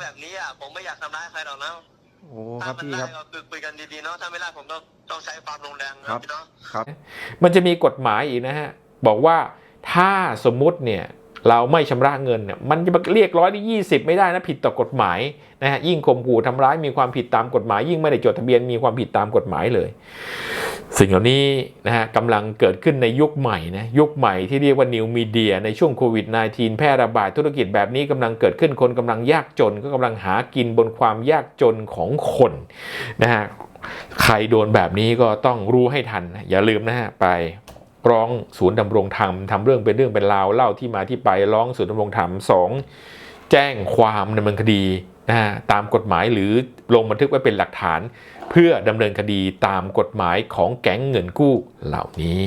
รื่องแบบนี้อะผมไม่อยากทำร้ายใครหรอกนะโอ้คถ้ารับมันพี่ได้ครับ ก็คือคุยกันดีๆเนาะถ้าไม่ได้ผมต้องต้องใช้ความรุนแรงครันะบพี่เนาะ ครับ มันจะมีกฎหมายอีกนะฮะ บอกว่าถ้าสมมุติเนี่ยเราไม่ชำระเงินเนี่ยมันจะมาเรียกร้อยที่ยี่สิบไม่ได้นะผิดต่อกฎหมายนะฮะยิ่งข่มขู่ทำร้ายมีความผิดตามกฎหมาย ยิ่งไม่ได้จดทะเบียนมีความผิดตามกฎหมายเลย สิ่งเหล่านี้นะฮะกำลังเกิดขึ้นในยุคใหม่นะยุคใหม่ที่เรียกว่านิวมีเดียในช่วงโควิด -19 แพร่ระบาดธุรกิจแบบนี้กำลังเกิดขึ้นคนกำลังยากจน ก็กำลังหากินบนความยากจนของคนนะฮะใครโดนแบบนี้ก็ต้องรู้ให้ทัน อย่าลืมนะฮะไปร้องศูนย์ดำรงธรรมทำเรื่องเป็นเรื่องเป็นราวเล่าที่มาที่ไปร้องศูนย์ดำรงธรรมสองแจ้งความดำเนินคดี นะฮะตามกฎหมายหรือลงบันทึกไว้เป็นหลักฐาน เพื่อดำเนินคดีตามกฎหมายของแก๊งเงินกู้เหล่านี้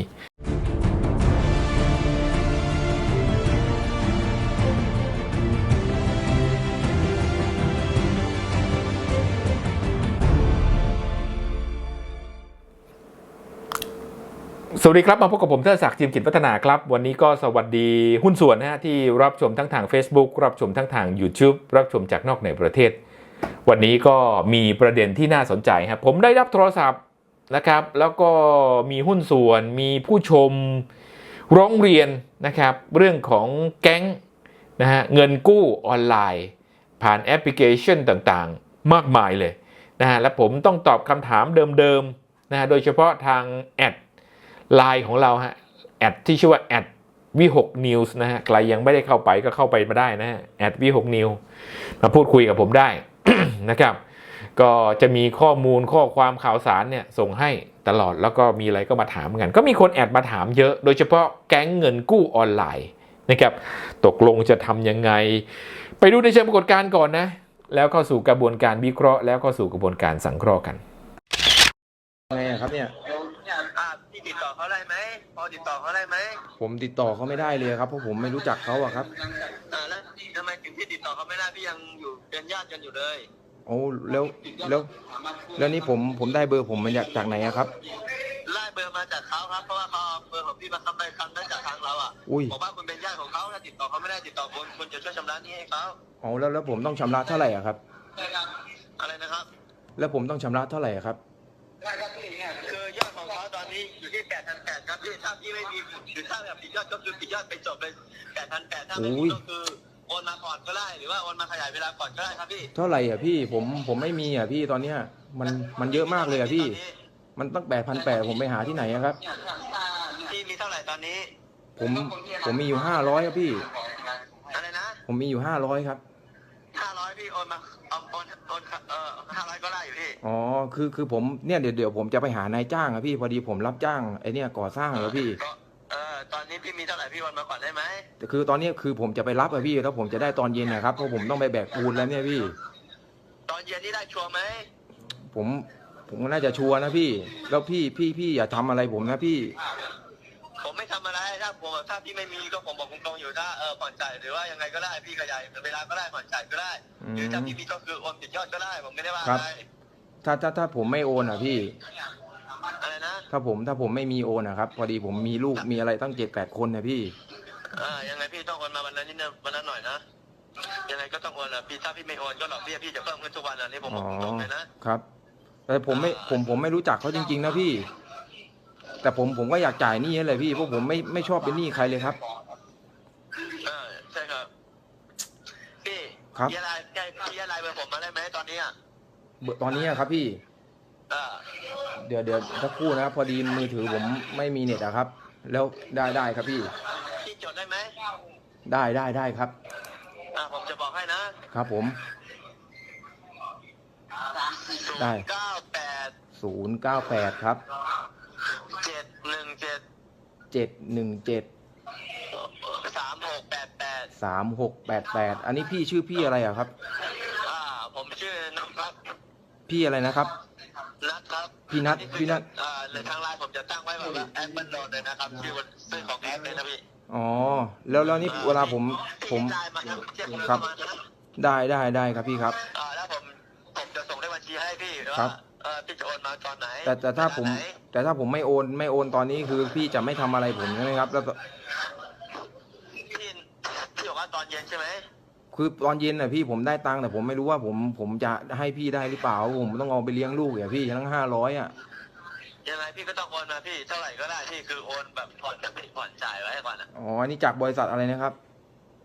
สวัสดีครับ มาพบกับผมเทิดศักดิ์จิมกิจพัฒนาครับ วันนี้ก็สวัสดีหุ้นส่วนนะฮะที่รับชมทั้งทาง Facebook รับชมทั้งทาง YouTube รับชมจากนอกในประเทศ วันนี้ก็มีประเด็นที่น่าสนใจครับผมได้รับโทรศัพท์นะครับ แล้วก็มีหุ้นส่วนมีผู้ชมร้องเรียนนะครับ เรื่องของแก๊งนะฮะเงินกู้ออนไลน์ ผ่านแอปพลิเคชันต่างๆ มากมายเลยนะฮะและผมต้องตอบคำถามเดิมๆนะฮะโดยเฉพาะทางแอด ไลน์ของเราฮะแอดที่ชื่อว่าแอดวิหกนิวส์นะฮะใครยังไม่ได้เข้าไปก็เข้าไปมาได้นะฮะแอดวิหกนิวมาพูดคุยกับผมได้นะครับ ก็จะมีข้อมูลข้อความข่าวสารเนี่ยส่งให้ตลอดแล้วก็มีอะไรก็มาถามกัน ก็มีคนแอดมาถามเยอะ โดยเฉพาะแก๊งเงินกู้ออนไลน์นะครับ ตกลงจะทำยังไง ไปดูในเชิงปรากฏการณ์ก่อนนะ แล้วเข้าสู่กระบวนการวิเคราะห์ แล้วเข้าสู่กระบวนการสังเคราะห์กันไงอะครับเนี่ย พี่ติดต่อเขาได้ไหมพอติดต่อเขาได้ไหมผมติดต่อเขาไม่ได้เลยครับเพราะผมไม่รู้จักเขาอะครับอ่าแล้วทำไมถึงพี่ติดต่อเขาไม่ได้พี่ยังอยู่เป็นญาติกันอยู่เลยโอ้แล้วแล้วแล้วนี่ผมผมได้เบอร์ผมมาจากจากไหนอะครับไล่เบอร์มาจากเขาครับเพราะว่าเขาเอาเบอร์ของพี่มาค้ำไปคำนั้นจากทางเราอะอุ้ยบอกว่าคุณเป็นญาติของเขาถ้าติดต่อเขาไม่ได้ติดต่อคุณคุณจะช่วยชำระหนี้ให้เขาอ๋อแล้วแล้วผมต้องชำระเท่าไหร่อะครับ อะไรนะครับ แล้วผมต้องชำระเท่าไหร่อะครับคือยอดของเขา ตอนนี้อยู่ที่แปดพันแปดครับพี่ถ้าพี่ไม่มีหรือถ้าแบบผิดยอดก็คือผิดยอดไปจบเลยแปดพันแปดถ้าไม่อุ้มียก็คือโอนมาก่อนก็ได้หรือว่าโอนมาขยายเวลาก่อนก็ได้ครับพี่ เท่าไหร่อะพี่ผมผมไม่มีอะพี่ตอนเนี้ยมันมันเยอะมากเลยอะพี่ มันตั้งแปดพันแปดผมไปหาที่ไหนอะครับ พี่มีเท่าไหร่ตอนนี้ ผมผมมีอยู่ห้าร้อยครับพี่ อะไรนะ ผมมีอยู่ห้าร้อยครับห้าร้อย พี่โอนมาเอาโอนโอนเอ่อห้าร้อยก็ได้อยู่พี่อ๋อคือคือผมเนี่ยเดี๋ยวเดี๋ยวผมจะไปหานายจ้างอะพี่พอดีผมรับจ้างไอเนี่ยก่อสร้างอะพี่ ก็เออตอนนี้พี่มีเท่าไหร่พี่โอนมาก่อนได้ไหมแต่คือตอนนี้คือผมจะไปรับอะพี่แล้วผมจะได้ตอนเย็นนะครับเพราะผมต้องไปแบกปูนแล้วเนี่ยพี่ ตอนเย็นนี่ได้ชัวร์ไหมผมผมก็น่าจะชัวร์นะพี่ แล้วพี่พี่พี่อย่าทำอะไรผมนะพี่ ผมไม่ทำอะไรถ้าผมถ้าพี่ไม่มีก็ผมบอกตรงๆอยู่ถ้าเออผ่อนจ่ายหรือว่ายังไงก็ได้พี่ขยายเวลาก็ได้ผ่อนจ่ายก็ได้อืมหรือถ้าพี่มีก็คือโอนผิดยอดก็ได้ ผมไม่ได้ว่าครัอะบไรถ้าถ้าถ้าผมไม่โอนอะพี่อะไรนะถ้าผมถ้าผมไม่มีโอนนะครับ พอดีผมมีลูกมีอะไรตั้งเจ็ดแปดคนนะพี่อ่ายังไงพี่ต้องโอนมาวันนั้นนิดนึงวันนั้นหน่อยนะยังไงก็ต้องโอนอะพี่ถ้าพี่ไม่โอนก็ดอกเบี้ยพี่จะเพิ่มขึ้นทุกวันอันนี้ผมบอ๋ออกตรงๆเลยนะครับแต่ผมไม่ผมผมไม่รู้จักเขาจริง ๆ นะพี่ แต่ผมผมก็อยากจ่ายหนี้นั่นแหละพี่เพราะผมไม่ไม่ชอบเป็นหนี้ใครเลยครับ เออใช่ครับ พี่ครับพี่อะไรพี่อะไรเบอร์ผมมาได้ไหมตอนนี้อะเบอร์ตอนนี้อะครับพี่ เออเดี๋ยวเดี๋ยวสักครู่นะครับ พอดีมือถือผมไม่มีเน็ตอะครับ แล้วได้ได้ครับพี่ พี่จดได้ไหมได้ได้ได้ครับ อ่าผมจะบอกให้นะครับผม ได้ เก้าแปดศูนย์เก้าแปดครับ เจ็ดหนึ่งเจ็ด เจ็ดหนึ่งเจ็ดสามหกแปดแปดสามหกแปดแปดอันนี้พี่ชื่อพี่อะไรอะครับ อ่า ผมชื่อนัทครับพี่อะไรนะครับ นัทครับพี่นัทพี่นัทอ่าในทางไลน์ผมจะตั้งไว้แบบว่าแอปเปิลโหลดเลยนะครับชื่อว่าชื่อของแอปเลยนะพี่อ๋อแล้วแล้วนี่เวลาผมผมไลน์มาครับเช็คเงินครับเข้ามานะได้ได้ได้ครับพี่ครับ อ่าแล้วผมผมจะส่งเลขบัญชีให้พี่ครัว่าบ เออพี่จะโอนมาตอนไหนแต่แต่ถ้าผม เวลไหนแต่ถ้าผมไม่โอนไม่โอนตอนนี้คือพี่จะไม่ทำอะไรผมใช่ไหมครับ แล้วก็พี่พี่บอกว่าตอนเย็นใช่ไหมคือตอนเย็นน่ะพี่ผมได้ตังค์แต่ผมไม่รู้ว่าผมผมจะให้พี่ได้หรือเปล่าผมต้องเอาไปเลี้ยงลูกอะพี่ทั้งห้าร้อยอะยังไงพี่ก็ต้องโอนมาพี่เท่าไหร่ก็ได้พี่คือโอนแบบผ่อนแบบผ่อนจ่ายไว้ให้ก่อนนะอ๋ออันนี้จากบริษัทอะไรนะครับ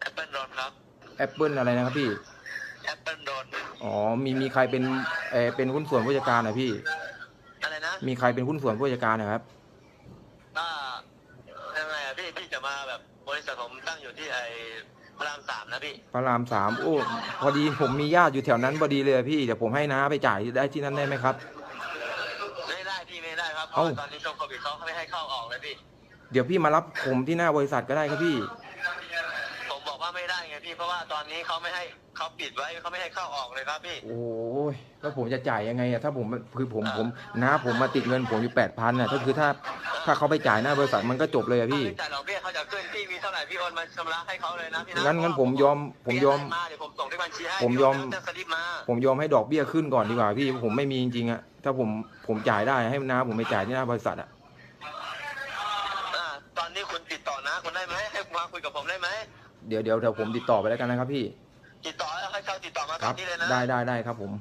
แอปเปิลโดนครับ แอปเปิลอะไรนะครับพี่ แอปเปิลโดนอ๋อมีมีใครเป็นเออเป็นหุ้นส่วนผู้จัดการอะพี่ อะไรนะมีใครเป็นหุ้นส่วนผู้จัดการนะครับอ่ายังไงอะพี่พี่จะมาแบบบริษัทผมตั้งอยู่ที่ไอ้พระรามสามนะพี่พระรามสามโอ้พอดีผมมีญาติอยู่แถวนั้นพอดีเลยอะพี่เดี๋ยวผมให้น้าไปจ่ายได้ที่นั่นได้ไหมครับ ไม่ได้พี่ไม่ได้ครับเพเอ้าราะว่าตอนนี้ช่วงโควิดเขาไม่ให้เข้าออกเลยพี่ เดี๋ยวพี่มารับผมที่หน้าบริษัทก็ได้ครับพี่ผมบอก ว่าไม่ได้ไงพี่เพราะว่าตอนนี้เขาไม่ให้เขาปิดไว้เขาไม่ให้เข้าออกเลยครับพี่ โอ้ยแล้วผมจะจ่ายยังไงอะถ้าผมคือผมผมน้าผมมาติดเงินผมอยู่แปดพันอะถ้าคือถ้าถ้าเขาไปจ่ายหน้าบริษัทมันก็จบเลยอะพี่ จ่ายดอกเบี้ยเขาจะขึ้นพี่มีเท่าไหร่พี่โอนมาชำระให้เขาเลยนะพี่นะงั้นงั้นผมยอมผมยอมพี่ให้มาเดี๋ยวผมส่งที่บัญชีให้ผมยอม พี่โนสลิปมาผมยอมให้ดอกเบี้ยขึ้นก่อนดีกว่าพี่ผมไม่มีจริงๆอะถ้าผมผมจ่ายได้ให้น้าผมไปจ่ายที่หน้าบริษัทอะอ่าตอนนี้คุณติดต่อนะคุณได้ไหมให้มาคุยกับผมได้ไหม เดี๋ยวเดี๋ยวเดี๋ยวผมติดต่อไปแล้วกันนะครับพี่ ติดต่อแล้วให้เขาติดต่อมาคตอรันบ นี้เลยนะได้ได้ได้ครับผม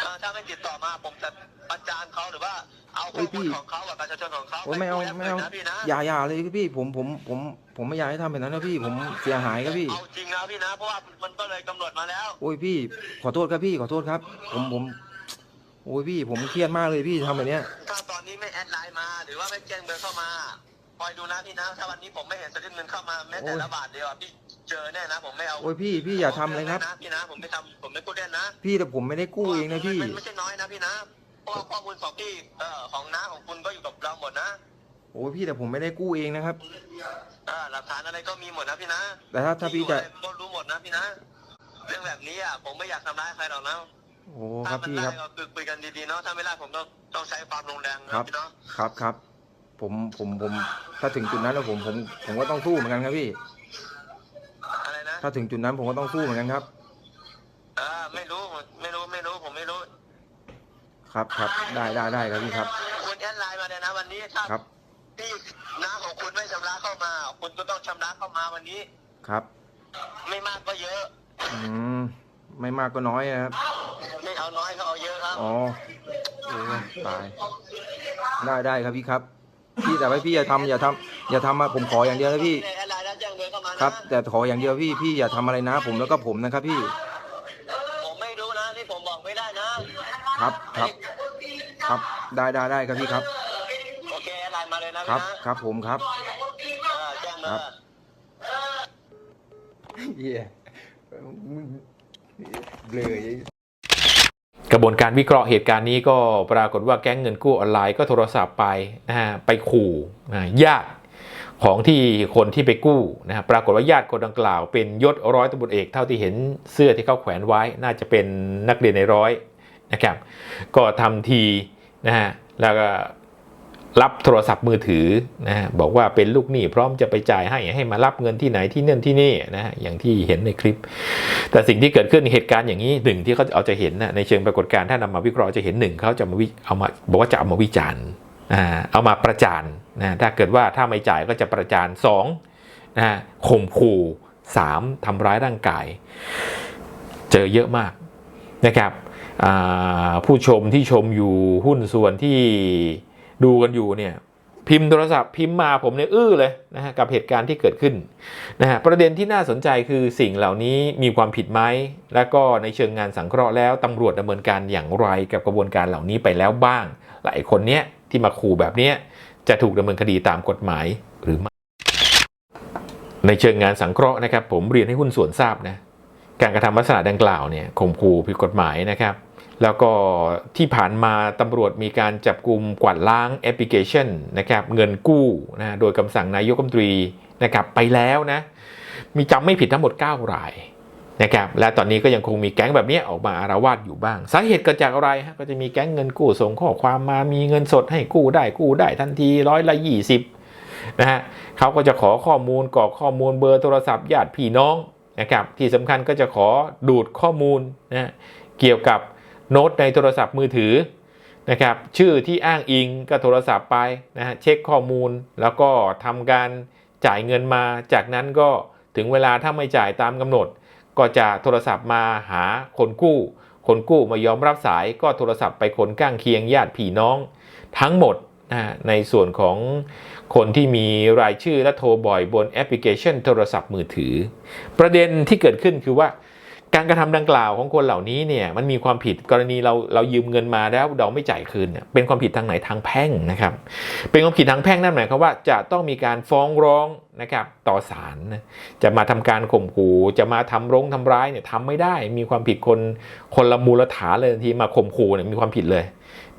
อ่าถ้าไม่ติดต่อมาผมจะประจานเขาหรือว่าเอาเฮ้ข้อยพี่มูลของเขากับประชาชนของเขาโอ้ยไม่เอาปแปไม่เอานะพี่นะอย่าอย่าเลยพี่ผมผมผมผมไม่อยากให้ทำแบบนั้นนะพี่ผมเสียหายครับพี่ เอาจริงนะพี่นะ เพราะว่ามันก็เลยกำหนดมาแล้ว โอ้ยพี่ขอโทษครับพี่ขอโทษครับ ผมผม โอ้ยพี่ผมเครียดมากเลยพี่ทำแบบเนี้ย ถ้าตอนนี้ไม่แอดไลน์มาหรือว่าไม่แจ้งเบอร์เข้ามาคอยดูนะพี่นะถ้าวันนี้ผมไม่เห็นสลิปเงินเข้ามาแม้แต่ละบาทเดียวอะพี่ เจอแน่นะผมไม่เอาโอ้ยพี่พี่อย่าทำเลยครับนะพี่นะผมไม่ทำผมไม่พูดเล่นนะพี่แต่ผมไม่ได้กู้เองนะพี่ มันไม่ใช่น้อยนะพี่นะเพราะว่าข้อมูลของพี่เอ่อของน้าของคุณก็อยู่กับเราหมดนะโอ้ยพี่แต่ผมไม่ได้กู้เองนะครับ อ่าหลักฐานอะไรก็มีหมดนะพี่นะแต่ถ้าถ้าพี่จะ ที่อยู่อะไรก็รู้หมดนะพี่นะ เรื่องแบบนี้อะผมไม่อยากทำร้ายใครหรอกนะโอ้คถ้ารับมันพี่ได้ครับ ก็คือคุยกันดีๆเนาะถ้าไม่ได้ผมต้องต้องใช้ความรุนแรงครันะบพี่เนาะครับครับ ผมผมผมถ้าถึงจุดนั้นแล้วผมผมผมก็ต้องสู้เหมือนกันครับพี่อะไรนะ ถ้าถึงจุดนั้นผมก็ต้องสู้เหมือนกันครับอ่าไม่รู้ไม่รู้ไม่รู้ผมไม่รู้ ครับครับได้ได้ได้ครับพี่ครับคุณแอดไลน์มาเลยนะวันนี้ถ้าครับพี่น้าของคุณไม่ชำระเข้ามา คุณก็ต้องชำระเข้ามาวันนี้ ครับ ไม่มากก็เยอะ อืมไม่มากก็น้อยนะครับ ไม่เอาน้อยก็เอาเยอะครับอ๋อโอ้ยตายได้ได้ครับพี่ครับ พี่แต่ว่าพี่อย่าทำอย่าทำอย่าทำมาผมขออย่างเดียวนะพี่ ครับ แต่ขออย่างเดียวพี่พี่อย่าทำอะไรนะ ผมแล้วก็ผมนะครับพี่ผมไม่รู้นะที่ผมบอกไม่ได้นะครับครับ ครับได้ได้ได้ครับพี่ครับ โอเคแอดไลน์มาเลยนะครับพี่นะครับผมครับ เออแจ้งเบอครับร์เหี้ยเบลยกระบวนการวิเคราะห์เหตุการณ์นี้ก็ปรากฏว่าแก๊งเงินกู้ออนไลน์ก็โทรศัพท์ไปนะฮะไปขู่นะญาติ ของที่คนที่ไปกู้นะฮะปรากฏว่าญาติคนดังกล่าว เป็นยศร้อยตำรวจเอกเท่าที่เห็นเสื้อที่เขาแขวนไว้ น่าจะเป็นนักเรียนในร้อยนะครับ ก็ทำทีนะฮะแล้วก็รับโทรศัพท์มือถือนะบอกว่าเป็นลูกหนี้พร้อมจะไปจ่ายให้ให้มารับเงินที่ไหนที่นั่นที่นี่นะฮะอย่างที่เห็นในคลิป แต่สิ่งที่เกิดขึ้นเหตุการณ์อย่างนี้หนึ่งที่เขาเอาจะเห็นนะในเชิงปรากฏการณ์ถ้านำมาวิเคราะห์จะเห็นหนึ่งเขาจะมาวิเอามาบอกว่าจะเอามาวิจารณ์อ่าเอามาประจาน นะถ้าเกิดว่าถ้าไม่จ่ายก็จะประจานสองนะข่มขู่สามทำร้ายร่างกาย เจอเยอะมากนะครับผู้ชมที่ชมอยู่หุ้นส่วนที่ดูกันอยู่เนี่ยพิมพ์โทรศัพท์พิมพ์มาผมเนี่ยอื้อเลยนะฮะกับเหตุการณ์ที่เกิดขึ้นนะฮะประเด็นที่น่าสนใจคือสิ่งเหล่านี้มีความผิดไหมและก็ในเชิงงานสังเคราะห์แล้วตำรวจดำเนินการอย่างไรกับกระบวนการเหล่านี้ไปแล้วบ้าง หลายคนเนี้ยที่มาขู่แบบเนี้ย จะถูกดำเนินคดีตามกฎหมายหรือไม่ ในเชิงงานสังเคราะห์นะครับ ผมเรียนให้หุ้นส่วนทราบนะการกระทำลักษณะดังกล่าวเนี่ยข่มขู่ผิดกฎหมายนะครับ แล้วก็ที่ผ่านมาตำรวจมีการจับกลุ่มกวาดล้างแอปพลิเคชันนะครับเงินกู้นะโดยคำสั่งนายกรัฐมนตรีนะครับไปแล้วนะมีจำไม่ผิดทั้งหมด 9 ราย นะครับและตอนนี้ก็ยังคงมีแก๊งแบบนี้ออกมาอารวาสอยู่บ้าง สาเหตุเกิดจากอะไรฮะก็จะมีแก๊งเงินกู้ส่งข้อความมามีเงินสดให้กู้ได้กู้ได้ทันทีร้อยละ20นะฮะเขาก็จะขอข้อมูลกรอกข้อมูลเบอร์โทรศัพท์ญาติพี่น้องนะครับที่สำคัญก็จะขอดูดข้อมูลนะเกี่ยวกับโน้ตในโทรศัพท์มือถือนะครับชื่อที่อ้างอิงก็โทรศัพท์ไปนะฮะเช็คข้อมูลแล้วก็ทำการจ่ายเงินมาจากนั้นก็ถึงเวลาถ้าไม่จ่ายตามกำหนด ก็จะโทรศัพท์มาหาคนกู้ คนกู้มายอมรับสายก็โทรศัพท์ไปคนก้างเคียงญาติพี่น้อง ทั้งหมดนะฮะในส่วนของคนที่มีรายชื่อและโทรบ่อยบนแอปพลิเคชันโทรศัพท์มือถือ ประเด็นที่เกิดขึ้นคือว่า การกระทำดังกล่าวของคนเหล่านี้เนี่ยมันมีความผิดกรณีเราเรายืมเงินมาแล้วเราไม่จ่ายคืนเนี่ยเป็นความผิดทางไหนทางแพ่งนะครับ เป็นความผิดทางแพ่งนั่นหมายความว่าจะต้องมีการฟ้องร้องนะครับต่อศาลจะมาทำการข่มขู่จะมาทำร้งทำร้ายเนี่ยทำไม่ได้มีความผิดคนคนละมูลฐานเลยทันทีมาข่มขู่เนี่ยมีความผิดเลย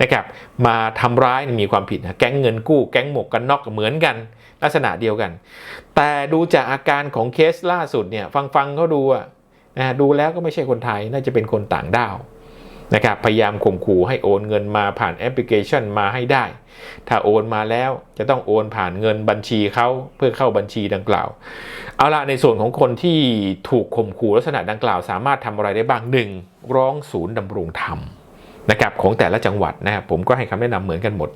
นะครับมาทำร้ายมีความผิดนะแก๊งเงินกู้แก๊งหมวกกันน็อกเหมือนกัน ลักษณะเดียวกัน แต่ดูจากอาการของเคสล่าสุดเนี่ยฟังฟังเขาดูอะ นะดูแล้วก็ไม่ใช่คนไทยน่าจะเป็นคนต่างด้าวนะครับพยายามข่มขู่ให้โอนเงินมาผ่านแอปพลิเคชันมาให้ได้ ถ้าโอนมาแล้วจะต้องโอนผ่านเงินบัญชีเขาเพื่อเข้าบัญชีดังกล่าว เอาละในส่วนของคนที่ถูกข่มขู่ลักษณะดังกล่าว สามารถทำอะไรได้บ้างหนึ่งร้องศูนย์ดำรงธรรมนะครับของแต่ละจังหวัดนะครับผมก็ให้คำแนะนำเหมือนกันหมด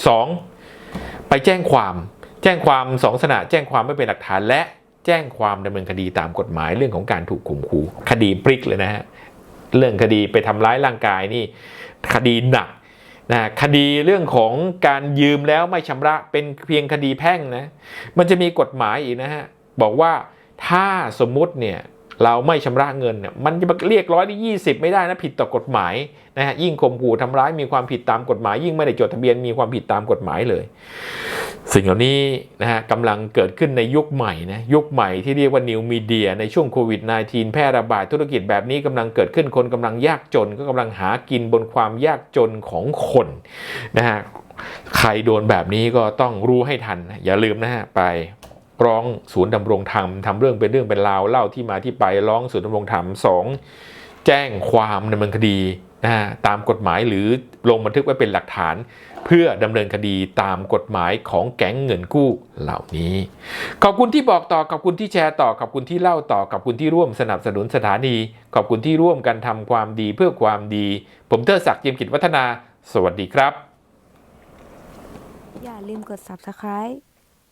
2. ไปแจ้งความ แจ้งความสองลักษณะแจ้งความไม่เป็นหลักฐานและ แจ้งความดำเนินคดีตามกฎหมายเรื่องของการถูกข่มขู่คดีพลิกเลยนะฮะเรื่องคดีไปทำร้ายร่างกายนี่คดีหนักนะคดีเรื่องของการยืมแล้วไม่ชำระเป็นเพียงคดีแพ่งนะมันจะมีกฎหมายอีกนะฮะบอกว่าถ้าสมมุติเนี่ย เราไม่ชำระเงินเนี่ยมันจะเรียกร้อยที่ยี่สิบไม่ได้นะผิดต่อกฎหมายนะฮะยิ่งข่มขู่ทำร้ายมีความผิดตามกฎหมาย ยิ่งไม่ได้จดทะเบียนมีความผิดตามกฎหมายเลย สิ่งเหล่านี้นะฮะกำลังเกิดขึ้นในยุคใหม่นะยุคใหม่ที่เรียกว่า New Media ในช่วงโควิด -19 แพร่ระบาดธุรกิจแบบนี้กำลังเกิดขึ้นคนกำลังยากจนก็กำลังหากินบนความยากจนของคนนะฮะใครโดนแบบนี้ก็ต้องรู้ให้ทัน อย่าลืมนะฮะไป ร้องศูนย์ดำรงธรรมทำเรื่องเป็นเรื่องเป็นราวเล่าที่มาที่ไปร้องศูนย์ดำรงธรรมสองแจ้งความดำเนินคดีนะฮะตามกฎหมายหรือลงบันทึกไว้เป็นหลักฐาน เพื่อดำเนินคดีตามกฎหมายของแก๊งเงินกู้เหล่านี้ ขอบคุณที่บอกต่อขอบคุณที่แชร์ต่อขอบคุณที่เล่าต่อขอบคุณที่ร่วมสนับสนุนสถานี ขอบคุณที่ร่วมกันทำความดีเพื่อความดี ผมเทอศักดิ์เจียมกิจวัฒนา สวัสดีครับ อย่าลืมกด subscribe